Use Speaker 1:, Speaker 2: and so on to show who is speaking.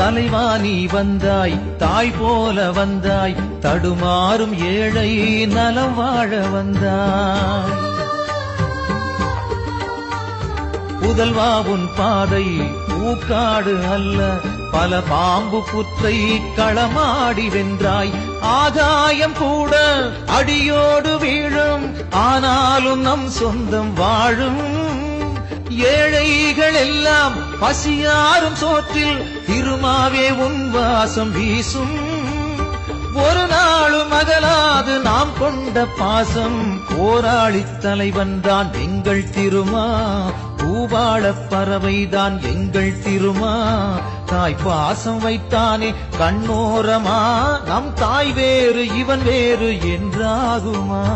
Speaker 1: தலைவா நீ வந்தாய். தாய் போல வந்தாய். தடுமாறும் ஏழை நலம் வாழ வந்தாய். புதல்வா உன் பாதை பூக்காடு அல்ல. பல பாம்பு புற்றை களமாடி வென்றாய். ஆகாயம் கூட அடியோடு வீழும். ஆனாலும் நம் சொந்தம் வாழும். ஏழை பிள்ளைகள் எல்லாம் பசியாரும் சோற்றில் திருமாவே உன் வாசம் வீசும். ஒரு நாளும் அகலாது நாம் கொண்ட பாசம். போராளி தலைவன் தான் எங்கள் திருமா. பூபாள பறவைதான் எங்கள் திருமா. தாய் பாசம் வைத்தானே கண்ணோரமா. நம் தாய் வேறு இவன் வேறு என்றாகுமா?